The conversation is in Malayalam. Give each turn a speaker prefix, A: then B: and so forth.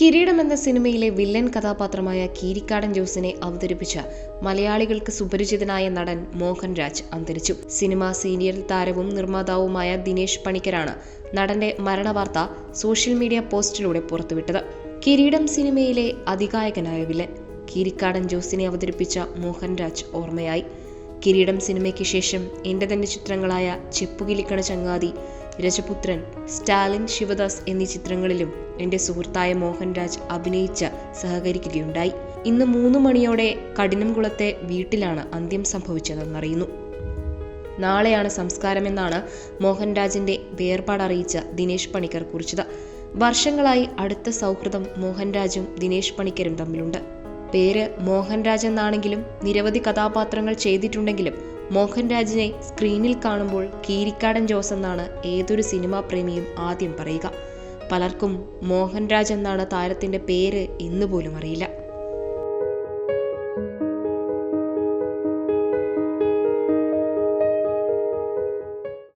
A: കിരീടം എന്ന സിനിമയിലെ വില്ലൻ കഥാപാത്രമായ കീരിക്കാടൻ ജോസിനെ അവതരിപ്പിച്ച മലയാളികൾക്ക് സുപരിചിതനായ നടൻ മോഹൻരാജ് അന്തരിച്ചു. സിനിമാ സീനിയർ താരവും നിർമ്മാതാവുമായ ദിനേശ് പണിക്കരാണ് നടന്റെ മരണവാർത്ത സോഷ്യൽ മീഡിയ പോസ്റ്റിലൂടെ പുറത്തുവിട്ടത്. കിരീടം സിനിമയിലെ അതികായകനായ വില്ലൻ കീരിക്കാടൻ ജോസിനെ അവതരിപ്പിച്ച മോഹൻരാജ് ഓർമ്മയായി. കിരീടം സിനിമയ്ക്ക് ശേഷം എന്റെ തന്നെ ചിത്രങ്ങളായ ചെപ്പുകിലിക്കണ ചങ്ങാതി രജപുത്രൻ സ്റ്റാലിൻ ശിവദാസ് എന്നീ ചിത്രങ്ങളിലും എന്റെ സുഹൃത്തായ മോഹൻരാജ് അഭിനയിച്ച് സഹകരിക്കുകയുണ്ടായി. ഇന്ന് മൂന്ന് മണിയോടെ കഠിനംകുളത്തെ വീട്ടിലാണ് അന്ത്യം സംഭവിച്ചതെന്നറിയുന്നു. നാളെയാണ് സംസ്കാരമെന്നാണ് മോഹൻരാജിന്റെ വേർപാടറിയിച്ച ദിനേശ് പണിക്കർ കുറിച്ചത്. വർഷങ്ങളായി അടുത്ത സൗഹൃദം മോഹൻരാജും ദിനേശ് പണിക്കരും തമ്മിലുണ്ട്. പേര് മോഹൻരാജ് എന്നാണെങ്കിലും നിരവധി കഥാപാത്രങ്ങൾ ചെയ്തിട്ടുണ്ടെങ്കിലും മോഹൻരാജിനെ സ്ക്രീനിൽ കാണുമ്പോൾ കീരിക്കാടൻ ജോസ് എന്നാണ് ഏതൊരു സിനിമാ പ്രേമിയും ആദ്യം പറയുക. പലർക്കും മോഹൻരാജ് എന്നാണ് താരത്തിന്റെ പേര് എന്നുപോലും അറിയില്ല.